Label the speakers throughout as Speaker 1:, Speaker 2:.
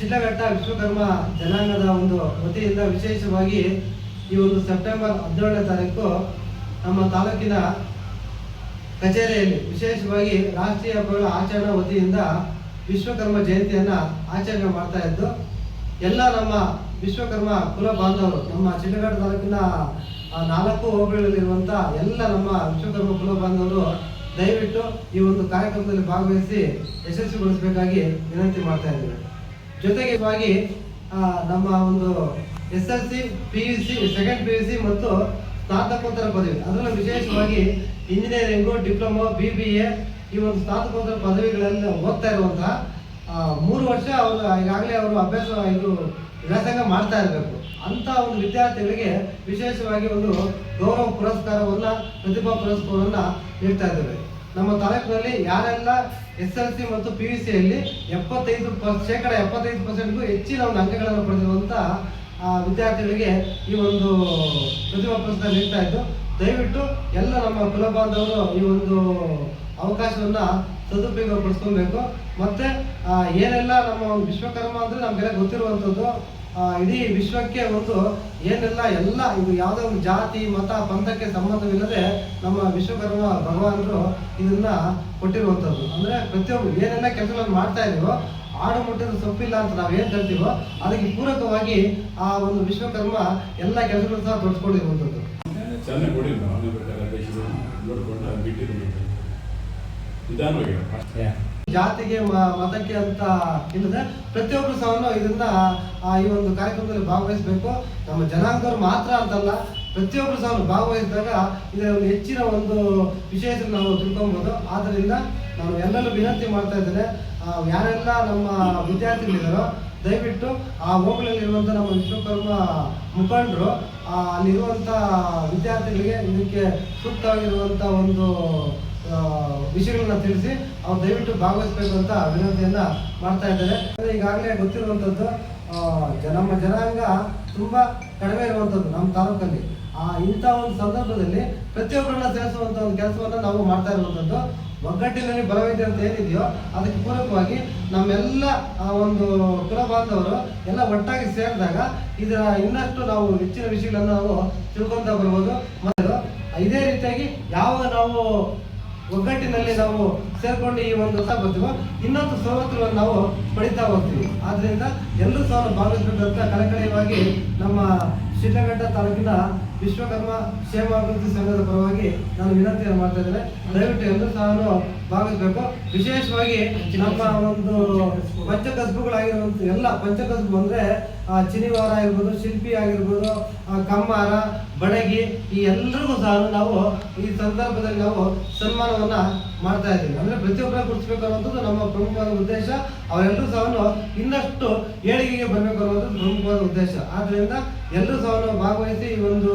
Speaker 1: ಶಿಡ್ಲಘಟ್ಟ ವಿಶ್ವಕರ್ಮ ಜನಾಂಗದ ಒಂದು ವತಿಯಿಂದ ವಿಶೇಷವಾಗಿ ಈ ಒಂದು ಸೆಪ್ಟೆಂಬರ್ ಹದಿನೇಳನೇ ತಾರೀಕು ನಮ್ಮ ತಾಲೂಕಿನ ಕಚೇರಿಯಲ್ಲಿ ವಿಶೇಷವಾಗಿ ರಾಷ್ಟ್ರೀಯ ಹಬ್ಬಗಳ ಆಚರಣಾ ವತಿಯಿಂದ ವಿಶ್ವಕರ್ಮ ಜಯಂತಿಯನ್ನು ಆಚರಣೆ ಮಾಡ್ತಾ ಇದ್ದು, ಎಲ್ಲ ನಮ್ಮ ವಿಶ್ವಕರ್ಮ ಕುಲ ಬಾಂಧವರು ನಮ್ಮ ಶಿಡ್ಲಘಟ್ಟ ತಾಲೂಕಿನ ನಾಲ್ಕು ಹೋಬಳಿಯಲ್ಲಿರುವಂಥ ಎಲ್ಲ ನಮ್ಮ ವಿಶ್ವಕರ್ಮ ಕುಲ ಬಾಂಧವರು ದಯವಿಟ್ಟು ಈ ಒಂದು ಕಾರ್ಯಕ್ರಮದಲ್ಲಿ ಭಾಗವಹಿಸಿ ಯಶಸ್ವಿಗೊಳಿಸಬೇಕಾಗಿ ವಿನಂತಿ ಮಾಡ್ತಾ ಇದ್ದೇವೆ. ಜೊತೆಗೆ ಇವಾಗಿ ನಮ್ಮ ಒಂದು S L C, P U C second P U C ಮತ್ತು ಸ್ನಾತಕೋತ್ತರ ಪದವಿ. ಅದರಲ್ಲೂ ವಿಶೇಷವಾಗಿ engineering diploma B B A ಈ ಒಂದು ಸ್ನಾತಕೋತ್ತರ ಪದವಿಗಳಲ್ಲಿ ಓದ್ತಾ ಇರುವಂತಹ ಮೂರು ವರ್ಷ ಅವರು ಈಗಾಗಲೇ ಅವರು ಅಭ್ಯಾಸ ಇದು ವ್ಯಾಸಂಗ ಮಾಡ್ತಾ ಇರಬೇಕು. ಅಂತ ಒಂದು ವಿದ್ಯಾರ್ಥಿಗಳಿಗೆ ವಿಶೇಷವಾಗಿ ಒಂದು ಗೌರವ ಪುರಸ್ಕಾರವನ್ನು, ಪ್ರತಿಭಾ ಪುರಸ್ಕಾರವನ್ನು ನೀಡ್ತಾ ಇದ್ದೇವೆ. ನಮ್ಮ ತಾಲೂಕಿನಲ್ಲಿ ಯಾರೆಲ್ಲ ಎಸ್ ಎಲ್ ಸಿ ಮತ್ತು ಪಿ ಯು ಸಿಯಲ್ಲಿ ಎಪ್ಪತ್ತೈದು ಪರ್, ಶೇಕಡ ಎಪ್ಪತ್ತೈದು ಪರ್ಸೆಂಟ್ಗೂ ಹೆಚ್ಚಿನ ಒಂದು ಅಂಕಗಳನ್ನು ಪಡೆದಿರುವಂಥ ವಿದ್ಯಾರ್ಥಿಗಳಿಗೆ ಈ ಒಂದು ಪ್ರತಿಭಾ ಪುರಸ್ಕಾರ ನೀಡ್ತಾ ಇದ್ದು, ದಯವಿಟ್ಟು ಎಲ್ಲ ನಮ್ಮ ಕುಲ ಬಾಂಧವರು ಈ ಒಂದು ಅವಕಾಶವನ್ನ ಸದುಪಯೋಗ ಪಡಿಸ್ಕೊಬೇಕು ಮತ್ತೆ ಏನೆಲ್ಲ ನಮ್ಮ ವಿಶ್ವಕರ್ಮ ಅಂದ್ರೆ ನಮಗೆಲ್ಲ ಗೊತ್ತಿರುವಂಥದ್ದು ಇಡೀ ವಿಶ್ವಕ್ಕೆ ಒಂದು ಏನೆಲ್ಲ ಎಲ್ಲ ಇದು ಯಾವುದೇ ಒಂದು ಜಾತಿ ಮತ ಪಂಥಕ್ಕೆ ಸಂಬಂಧವಿಲ್ಲದೆ ನಮ್ಮ ವಿಶ್ವಕರ್ಮ ಭಗವಾನರು ಇದನ್ನ ಕೊಟ್ಟಿರುವಂಥದ್ದು. ಅಂದ್ರೆ ಪ್ರತಿಯೊಬ್ಬರು ಏನೆಲ್ಲ ಕೆಲಸಗಳನ್ನು ಮಾಡ್ತಾ ಇದೀವೋ ಆಡು ಮುಟ್ಟಿದ ಸೊಪ್ಪಿಲ್ಲ ಅಂತ ನಾವು ಏನ್ ಹೇಳ್ತೀವೋ ಅದಕ್ಕೆ ಪೂರಕವಾಗಿ ಆ ಒಂದು ವಿಶ್ವಕರ್ಮ ಎಲ್ಲ ಕೆಲಸಗಳು ಸಹ ತೊಡಸ್ಕೊಂಡಿರುವಂಥದ್ದು
Speaker 2: ಚೆನ್ನಾಗಿ ನೋಡ್ಕೊಂಡು ಬಿಟ್ಟಿದ್ದು ನಿಧಾನವಾಗಿ.
Speaker 1: ಜಾತಿಗೆ ಮತಕ್ಕೆ ಅಂತ ಇಲ್ಲದೆ ಪ್ರತಿಯೊಬ್ಬರು ಸಹ ಇದನ್ನ ಈ ಒಂದು ಕಾರ್ಯಕ್ರಮದಲ್ಲಿ ಭಾಗವಹಿಸಬೇಕು. ನಮ್ಮ ಜನಾಂಗದವ್ರು ಮಾತ್ರ ಅಂತಲ್ಲ ಪ್ರತಿಯೊಬ್ಬರು ಸಹ ಭಾಗವಹಿಸಿದಾಗ ಇದರ ಒಂದು ಹೆಚ್ಚಿನ ಒಂದು ವಿಶೇಷ ನಾವು ತಿಳ್ಕೊಬೋದು. ಆದ್ದರಿಂದ ನಾನು ಎಲ್ಲರೂ ವಿನಂತಿ ಮಾಡ್ತಾ ಇದ್ದೇನೆ ಯಾರೆಲ್ಲ ನಮ್ಮ ವಿದ್ಯಾರ್ಥಿಗಳಿದ್ದಾರೋ, ದಯವಿಟ್ಟು ಆ ಹೋಬಳಿಯಲ್ಲಿರುವಂಥ ನಮ್ಮ ವಿಶ್ವಕರ್ಮ ಮುಖಂಡರು ಅಲ್ಲಿರುವಂಥ ವಿದ್ಯಾರ್ಥಿಗಳಿಗೆ ಇದಕ್ಕೆ ಸೂಕ್ತವಾಗಿರುವಂಥ ಒಂದು ವಿಷಯಗಳನ್ನ ತಿಳಿಸಿ ಅವ್ರು ದಯವಿಟ್ಟು ಭಾಗವಹಿಸಬೇಕು ಅಂತ ವಿನಂತಿಯನ್ನ ಮಾಡ್ತಾ ಇದ್ದಾರೆ. ಈಗಾಗಲೇ ಗೊತ್ತಿರುವಂಥದ್ದು ನಮ್ಮ ಜನಾಂಗ ತುಂಬಾ ಕಡಿಮೆ ಇರುವಂಥದ್ದು ನಮ್ಮ ತಾಲೂಕಲ್ಲಿ. ಆ, ಇಂಥ ಒಂದು ಸಂದರ್ಭದಲ್ಲಿ ಪ್ರತಿಯೊಬ್ಬರನ್ನ ಸೇರಿಸುವಂತ ಒಂದು ಕೆಲಸವನ್ನ ನಾವು ಮಾಡ್ತಾ ಇರುವಂಥದ್ದು ಒಗ್ಗಟ್ಟಿನಲ್ಲಿ ಬಲವಿದೆ ಅಂತ ಏನಿದೆಯೋ ಅದಕ್ಕೆ ಪೂರಕವಾಗಿ ನಮ್ಮೆಲ್ಲ, ಆ, ಒಂದು ಕುಲ ಬಾಂಧವರು ಎಲ್ಲ ಒಟ್ಟಾಗಿ ಸೇರಿದಾಗ ಇದರ ಇನ್ನಷ್ಟು ನಾವು ಹೆಚ್ಚಿನ ವಿಷಯಗಳನ್ನು ನಾವು ತಿಳ್ಕೊತಾ ಬರ್ಬೋದು. ಮತ್ತು ಇದೇ ರೀತಿಯಾಗಿ ಯಾವ ನಾವು ಒಗ್ಗಟ್ಟಿನಲ್ಲಿ ನಾವು ಸೇರ್ಕೊಂಡು ಈ ಒಂದು ಹೊಸ ಬರ್ತೀವೋ ಇನ್ನೊಂದು ಸವಲತ್ತುಗಳನ್ನು ನಾವು ಪಡಿತಾ ಹೋಗ್ತೀವಿ. ಆದ್ರಿಂದ ಎಲ್ಲರೂ ಸಹ ಭಾಗವಹಿಸಬೇಕಂತ ಕಳಕಳಿಯವಾಗಿ ನಮ್ಮ ಶಿಡ್ಲಘಟ್ಟ ತಾಲೂಕಿನ ವಿಶ್ವಕರ್ಮ ಕ್ಷೇಮಾಭಿವೃದ್ಧಿ ಸಂಘದ ಪರವಾಗಿ ನಾನು ವಿನಂತಿಯನ್ನು ಮಾಡ್ತಾ ಇದ್ದೇನೆ. ದಯವಿಟ್ಟು ಎಲ್ಲರೂ ಸಹ ಭಾಗವಹಿಸಬೇಕು. ವಿಶೇಷವಾಗಿ ನಮ್ಮ ಒಂದು ಪಂಚಕಸ್ಬುಗಳಾಗಿರುವಂಥ ಎಲ್ಲ ಪಂಚಕಸ್ಬು ಅಂದರೆ ಚಿನಿವಾರ ಆಗಿರ್ಬೋದು, ಶಿಲ್ಪಿ ಆಗಿರ್ಬೋದು ಕಮ್ಮಾರ, ಬಡಗಿ, ಈ ಎಲ್ಲರಿಗೂ ಸಹ ನಾವು ಈ ಸಂದರ್ಭದಲ್ಲಿ ನಾವು ಸನ್ಮಾನವನ್ನು ಮಾಡ್ತಾ ಇದ್ದೀವಿ. ಅಂದರೆ ಪ್ರತಿಯೊಬ್ಬರ ಗುರುತಿಸಬೇಕು ಅನ್ನೋದು ನಮ್ಮ ಪ್ರಮುಖವಾದ ಉದ್ದೇಶ. ಅವರೆಲ್ಲರೂ ಸಹ ಇನ್ನಷ್ಟು ಏಳಿಗೆಗೆ ಬರಬೇಕು ಅನ್ನೋದು ಪ್ರಮುಖವಾದ ಉದ್ದೇಶ. ಆದ್ರಿಂದ ಎಲ್ಲರೂ ಸಹ ಭಾಗವಹಿಸಿ ಈ ಒಂದು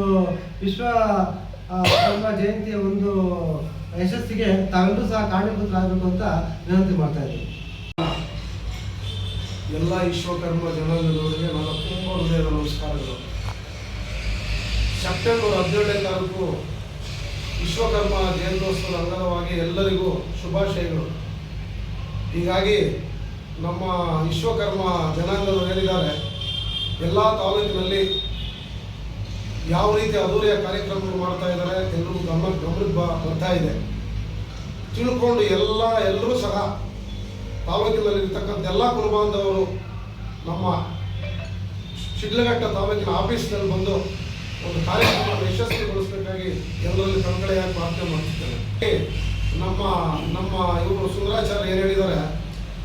Speaker 1: ವಿಶ್ವ ಜಯಂತಿಯ ಒಂದು ಯಶಸ್ಸಿಗೆ ತಾವೆಲ್ಲರೂ ಸಹ ಕಾರಣೀಭೂತರಾಗಬೇಕು ಅಂತ ವಿನಂತಿ ಮಾಡ್ತಾ ಇದ್ದೀವಿ
Speaker 3: ಎಲ್ಲ ವಿಶ್ವಕರ್ಮ ಜನಾಂಗದವರಿಗೆ ನನ್ನ ತುಂಬ ಹೃದಯದ ನಮಸ್ಕಾರಗಳು. ಸೆಪ್ಟೆಂಬರ್ ಹದಿನೇಳನೇ ತಾರೀಕು ವಿಶ್ವಕರ್ಮ ಜಯಂತ್ಯೋತ್ಸವದ ಅಂಗವಾಗಿ ಎಲ್ಲರಿಗೂ ಶುಭಾಶಯಗಳು. ಹೀಗಾಗಿ ನಮ್ಮ ವಿಶ್ವಕರ್ಮ ಜನಾಂಗದವರು ಏನಿದ್ದಾರೆ ಎಲ್ಲ ತಾಲೂಕಿನಲ್ಲಿ ಯಾವ ರೀತಿ ಅದೂರಿಯ ಕಾರ್ಯಕ್ರಮಗಳು ಮಾಡ್ತಾ ಇದ್ದಾರೆ ಎಲ್ಲರಿಗೂ ಗಮನ ಗಮನಕ್ಕೆ ಬರ್ತಾ ಇದೆ. ತಿಳ್ಕೊಂಡು ಎಲ್ಲ, ಎಲ್ಲರೂ ಸಹ ತಾಲೂಕಿನಲ್ಲಿರ್ತಕ್ಕಂಥ ಎಲ್ಲ ಕುರುಬಾಂಧವರು ನಮ್ಮ ಶಿಡ್ಲಘಟ್ಟ ತಾಲೂಕಿನ ಆಫೀಸ್ನಲ್ಲಿ ಬಂದು ಒಂದು ಕಾರ್ಯಕ್ರಮ ಯಶಸ್ವಿಗೊಳಿಸಬೇಕಾಗಿ ಎಲ್ಲರಲ್ಲಿ ಕಳಕಳಿಯಾಗಿ ಪ್ರಾರ್ಥನೆ ಮಾಡ್ತಿದ್ದೇನೆ. ನಮ್ಮ ನಮ್ಮ ಇವರು ಸುಂದರಾಚಾರ್ಯ ಏನು ಹೇಳಿದ್ದಾರೆ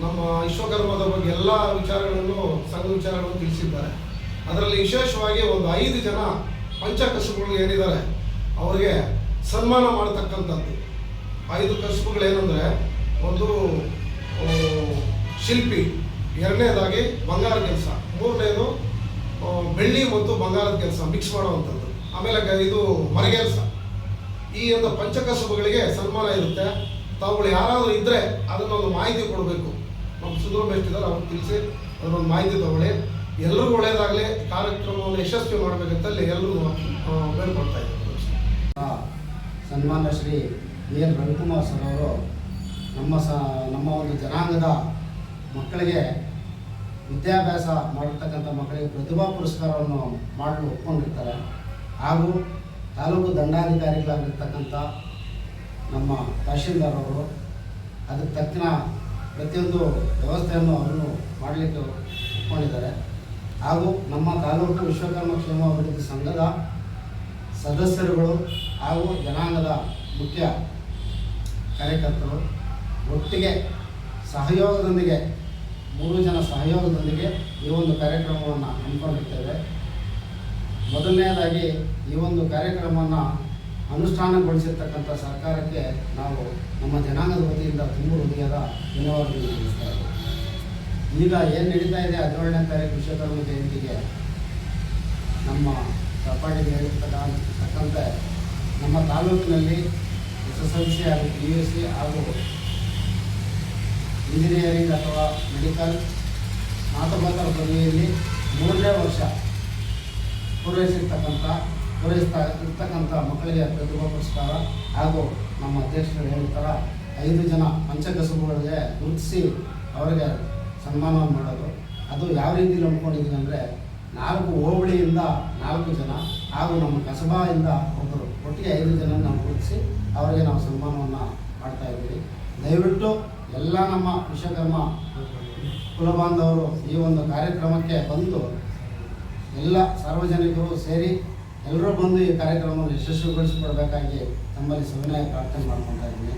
Speaker 3: ನಮ್ಮ ವಿಶ್ವಕರ್ಮದ ಬಗ್ಗೆ ಎಲ್ಲ ವಿಚಾರಗಳನ್ನು, ಸಂಘ ವಿಚಾರಗಳನ್ನು ತಿಳಿಸಿದ್ದಾರೆ. ಅದರಲ್ಲಿ ವಿಶೇಷವಾಗಿ ಒಂದು ಐದು ಜನ ಪಂಚಕಸುಬುಗಳು ಏನಿದ್ದಾರೆ, ಅವರಿಗೆ ಸನ್ಮಾನ ಮಾಡತಕ್ಕಂಥದ್ದು. ಐದು ಕಸುಬುಗಳೇನೆಂದರೆ ಒಂದು ಶಿಲ್ಪಿ. ಎರಡನೇದಾಗಿ ಬಂಗಾರ ಕೆಲಸ. ಮೂರನೇದು ಬೆಳ್ಳಿ ಮತ್ತು ಬಂಗಾರದ ಕೆಲಸ ಮಿಕ್ಸ್ ಮಾಡುವಂಥದ್ದು. ಆಮೇಲೆ ಇದು ಮರಗೆಲಸ ಈ ಒಂದು ಪಂಚಕಸುಬುಗಳಿಗೆ ಸನ್ಮಾನ ಇರುತ್ತೆ. ತಾವುಗಳು ಯಾರಾದರೂ ಇದ್ದರೆ ಅದನ್ನೊಂದು ಮಾಹಿತಿ ಕೊಡಬೇಕು. ನಮ್ಮ ಬೆಸ್ಟ್ ಇದ್ದಾರೆ ಅವ್ರು ತಿಳಿಸಿ ಅದನ್ನೊಂದು ಮಾಹಿತಿ ತಗೊಳ್ಳಿ. ಎಲ್ಲರಿಗೂ ಒಳ್ಳೆಯದಾಗಲಿ ಕಾರ್ಯಕ್ರಮವನ್ನು ಯಶಸ್ವಿ ಮಾಡಬೇಕಂತಲ್ಲಿ ಎಲ್ಲರೂ ಬೇಡ್ಕೊಡ್ತಾ ಇದ್ದಾರೆ
Speaker 4: ಸನ್ಮಾನ್ಯ ಶ್ರೀ ಎನ್ ರವಿಕುಮಾರ್ ಸರ್ ಅವರು ನಮ್ಮ ಸ, ನಮ್ಮ ಒಂದು ಜನಾಂಗದ ಮಕ್ಕಳಿಗೆ ವಿದ್ಯಾಭ್ಯಾಸ ಮಾಡಿರ್ತಕ್ಕಂಥ ಮಕ್ಕಳಿಗೆ ಪ್ರತಿಭಾ ಪುರಸ್ಕಾರವನ್ನು ಮಾಡಲು ಒಪ್ಕೊಂಡಿರ್ತಾರೆ. ಹಾಗೂ ತಾಲೂಕು ದಂಡಾಧಿಕಾರಿಗಳಾಗಿರ್ತಕ್ಕಂಥ ನಮ್ಮ ತಹಶೀಲ್ದಾರ್ ಅವರು, ಅದಕ್ಕೆ ತಕ್ಷಣ ಪ್ರತಿಯೊಂದು ವ್ಯವಸ್ಥೆಯನ್ನು ಅವರು ಮಾಡಲಿಕ್ಕೆ ಒಪ್ಪಿಕೊಂಡಿದ್ದಾರೆ ಹಾಗೂ ನಮ್ಮ ತಾಲೂಕು ವಿಶ್ವಕರ್ಮ ಕ್ಷೇಮ ಅಭಿವೃದ್ಧಿ ಸಂಘದ ಸದಸ್ಯರುಗಳು ಹಾಗೂ ಜನಾಂಗದ ಮುಖ್ಯ ಕಾರ್ಯಕರ್ತರು ಒಟ್ಟಿಗೆ ಸಹಯೋಗದೊಂದಿಗೆ, ಮೂರು ಜನ ಸಹಯೋಗದೊಂದಿಗೆ ಈ ಒಂದು ಕಾರ್ಯಕ್ರಮವನ್ನು ಹಮ್ಮಿಕೊಂಡಿರ್ತೇವೆ ಮೊದಲನೆಯದಾಗಿ ಈ ಒಂದು ಕಾರ್ಯಕ್ರಮವನ್ನು ಅನುಷ್ಠಾನಗೊಳಿಸಿರ್ತಕ್ಕಂಥ ಸರ್ಕಾರಕ್ಕೆ ನಾವು ನಮ್ಮ ಜನಾಂಗದ ವತಿಯಿಂದ ತುಂಬ ಹೃದಯದ ಧನ್ಯವಾದಗಳನ್ನು ತಿಳಿಸ್ತಾ ಇದ್ದೇವೆ ಈಗ ಏನು ನಡೀತಾ ಇದೆ ಹದಿನೇಳನೇ ತಾರೀಕು ವಿಶ್ವಕರ್ಮ ಜಯಂತಿಗೆ, ನಮ್ಮ ಸಪಾಟಿಗೆ ಹೇಳಿರ್ತಕ್ಕಂತೆ ನಮ್ಮ ತಾಲೂಕಿನಲ್ಲಿ ಎಸ್ ಎಸ್ ಎಲ್ ಸಿ ಹಾಗೂ ಪಿ ಯು ಸಿ ಹಾಗೂ ಇಂಜಿನಿಯರಿಂಗ್ ಅಥವಾ ಮೆಡಿಕಲ್ ಸ್ನಾತಕೋತ್ತರ ಪದವಿಯಲ್ಲಿ ಮೂರನೇ ವರ್ಷ ಪೂರೈಸಿರ್ತಕ್ಕಂಥ ಪೂರೈಸ್ತಾ ಇರ್ತಕ್ಕಂಥ ಮಕ್ಕಳಿಗೆ ಪ್ರತಿಭಾ ಪುರಸ್ಕಾರ ಹಾಗೂ ನಮ್ಮ ಅಧ್ಯಕ್ಷರು ಹೇಳ್ತಾರ ಐದು ಜನ ಪಂಚಕಸುಬುಗಳಿಗೆ ಗುರುತಿಸಿ ಅವರಿಗೆ ಸನ್ಮಾನವನ್ನು ಮಾಡೋದು. ಅದು ಯಾವ ರೀತಿಯಲ್ಲಿ ಅಂದ್ಕೊಂಡಿದ್ದೀನಿ ಅಂದರೆ ನಾಲ್ಕು ಹೋಬಳಿಯಿಂದ ನಾಲ್ಕು ಜನ ಹಾಗೂ ನಮ್ಮ ಕಸಬಾಯಿಂದ ಒಬ್ಬರು ಒಟ್ಟಿಗೆ ಐದು ಜನ ನಾವು ಗುರುತಿಸಿ ಅವರಿಗೆ ನಾವು ಸನ್ಮಾನವನ್ನು ಮಾಡ್ತಾ ಇದ್ದೀವಿ. ದಯವಿಟ್ಟು ಎಲ್ಲ ನಮ್ಮ ವಿಶ್ವಕರ್ಮ ಕುಲಬಾಂಧವರು ಈ ಒಂದು ಕಾರ್ಯಕ್ರಮಕ್ಕೆ ಬಂದು ಎಲ್ಲ ಸಾರ್ವಜನಿಕರು ಸೇರಿ ಎಲ್ಲರೂ ಬಂದು ಈ ಕಾರ್ಯಕ್ರಮವನ್ನು ಯಶಸ್ವಿಗೊಳಿಸಿಕೊಡ್ಬೇಕಾಗಿ ತಮ್ಮಲ್ಲಿ ಸವಿನಯ ಪ್ರಾರ್ಥನೆ ಮಾಡ್ಕೊತಾ ಇದ್ದೀನಿ.